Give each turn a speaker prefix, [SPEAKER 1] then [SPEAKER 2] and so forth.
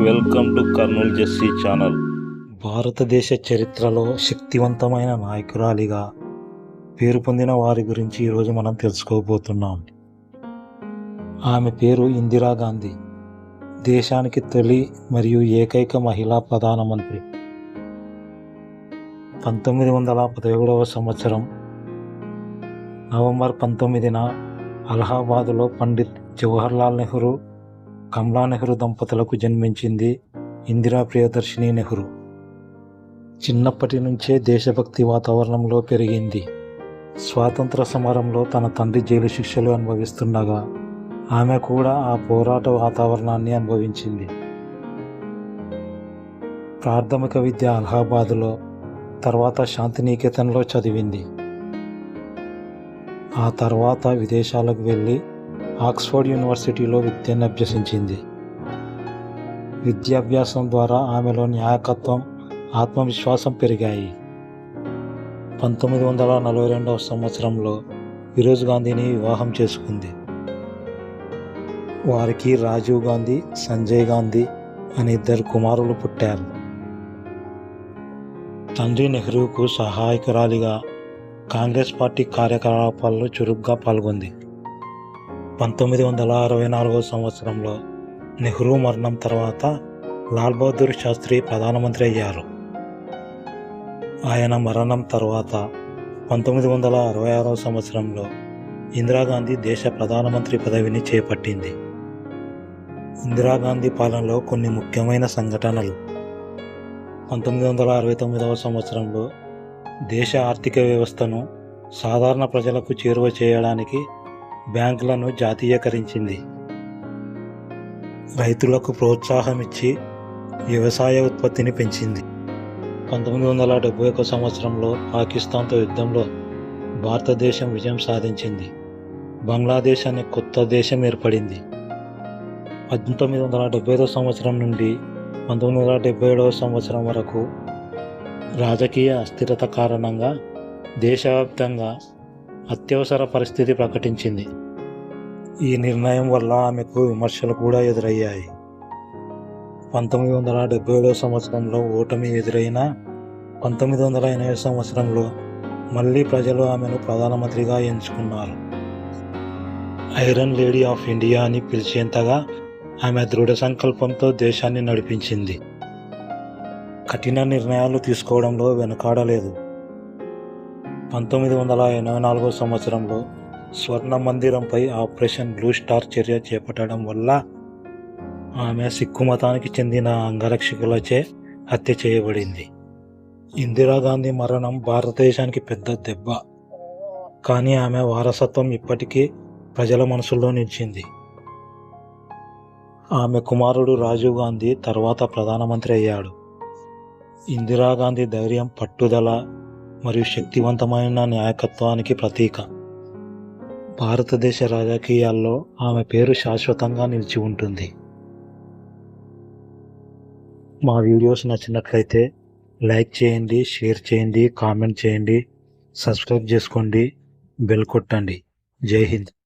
[SPEAKER 1] Welcome to Kurnool జెస్సీ channel
[SPEAKER 2] భారతదేశ చరిత్రలో శక్తివంతమైన నాయకురాలిగా పేరు పొందిన వారి గురించి ఈరోజు మనం తెలుసుకోబోతున్నాం. ఆమె పేరు ఇందిరాగాంధీ దేశానికి తొలి మరియు ఏకైక మహిళా ప్రధానమంత్రి. పంతొమ్మిది వందల పదిహేడవ సంవత్సరం నవంబర్ పంతొమ్మిదిన అలహాబాదులో పండిత్ జవహర్లాల్ నెహ్రూ కమలా నెహ్రూ దంపతులకు జన్మించింది ఇందిరా ప్రియదర్శిని నెహ్రూ. చిన్నప్పటి నుంచే దేశభక్తి వాతావరణంలో పెరిగింది. స్వాతంత్ర సమరంలో తన తండ్రి జైలు శిక్షలు అనుభవిస్తుండగా ఆమె కూడా ఆ పోరాట వాతావరణాన్ని అనుభవించింది. ప్రాథమిక విద్య అలహాబాద్లో తర్వాత శాంతినికేతన్లో చదివింది. ఆ తర్వాత విదేశాలకు వెళ్ళి ఆక్స్ఫర్డ్ యూనివర్సిటీలో విద్యను అభ్యసించింది. విద్యాభ్యాసం ద్వారా ఆమెలో న్యాయకత్వం ఆత్మవిశ్వాసం పెరిగాయి. పంతొమ్మిది వందల నలభై రెండవ సంవత్సరంలో ఫిరోజ్ గాంధీని వివాహం చేసుకుంది. వారికి రాజీవ్ గాంధీ సంజయ్ గాంధీ అనే ఇద్దరు కుమారులు పుట్టారు. తండ్రి నెహ్రూకు సహాయకురాలిగా కాంగ్రెస్ పార్టీ కార్యకలాపాల్లో చురుగ్గా పాల్గొంది. పంతొమ్మిది వందల అరవై నాలుగవ సంవత్సరంలో నెహ్రూ మరణం తర్వాత లాల్ బహదూర్ శాస్త్రి ప్రధానమంత్రి అయ్యారు. ఆయన మరణం తర్వాత పంతొమ్మిది వందల అరవై ఆరవ సంవత్సరంలో ఇందిరాగాంధీ దేశ ప్రధానమంత్రి పదవిని చేపట్టింది. ఇందిరాగాంధీ పాలనలో కొన్ని ముఖ్యమైన సంఘటనలు. పంతొమ్మిది వందల అరవై తొమ్మిదవ సంవత్సరంలో దేశ ఆర్థిక వ్యవస్థను సాధారణ ప్రజలకు చేరువ చేయడానికి బ్యాంకులను జాతీయకరించింది. రైతులకు ప్రోత్సాహం ఇచ్చి వ్యవసాయ ఉత్పత్తిని పెంచింది. పంతొమ్మిది వందల డెబ్బై ఒక సంవత్సరంలో పాకిస్తాన్తో యుద్ధంలో భారతదేశం విజయం సాధించింది. బంగ్లాదేశ్ అనే కొత్త దేశం ఏర్పడింది. పంతొమ్మిది వందల డెబ్బై ఐదవ సంవత్సరం నుండి పంతొమ్మిది వందల డెబ్బై ఏడవ సంవత్సరం వరకు రాజకీయ అస్థిరత కారణంగా దేశవ్యాప్తంగా అత్యవసర పరిస్థితి ప్రకటించింది. ఈ నిర్ణయం వల్ల ఆమెకు విమర్శలు కూడా ఎదురయ్యాయి. పంతొమ్మిది వందల డెబ్బై ఏడవ సంవత్సరంలో ఓటమి ఎదురైన పంతొమ్మిది వందల ఎనభై సంవత్సరంలో మళ్ళీ ప్రజలు ఆమెను ప్రధానమంత్రిగా ఎంచుకున్నారు. ఐరన్ లేడీ ఆఫ్ ఇండియా అని పిలిచేంతగా ఆమె దృఢ సంకల్పంతో దేశాన్ని నడిపించింది. కఠిన నిర్ణయాలు తీసుకోవడంలో వెనుకాడలేదు. పంతొమ్మిది వందల ఎనభై నాలుగో సంవత్సరంలో స్వర్ణ మందిరంపై ఆపరేషన్ బ్లూ స్టార్ చర్య చేపట్టడం వల్ల ఆమె సిక్కు మతానికి చెందిన అంగరక్షకులచే హత్య చేయబడింది. ఇందిరాగాంధీ మరణం భారతదేశానికి పెద్ద దెబ్బ. కానీ ఆమె వారసత్వం ఇప్పటికీ ప్రజల మనసుల్లో నిలిచింది. ఆమె కుమారుడు రాజీవ్ గాంధీ తర్వాత ప్రధానమంత్రి అయ్యాడు. ఇందిరాగాంధీ ధైర్యం పట్టుదల మరియు శక్తివంతమైన నాయకత్వానికి ప్రతీక. భారతదేశ రాజకీయాల్లో ఆమె పేరు శాశ్వతంగా నిలిచి ఉంటుంది. మా వీడియోస్ నచ్చినట్లయితే లైక్ చేయండి షేర్ చేయండి కామెంట్ చేయండి సబ్స్క్రైబ్ చేసుకోండి బెల్ కొట్టండి. జై హింద్.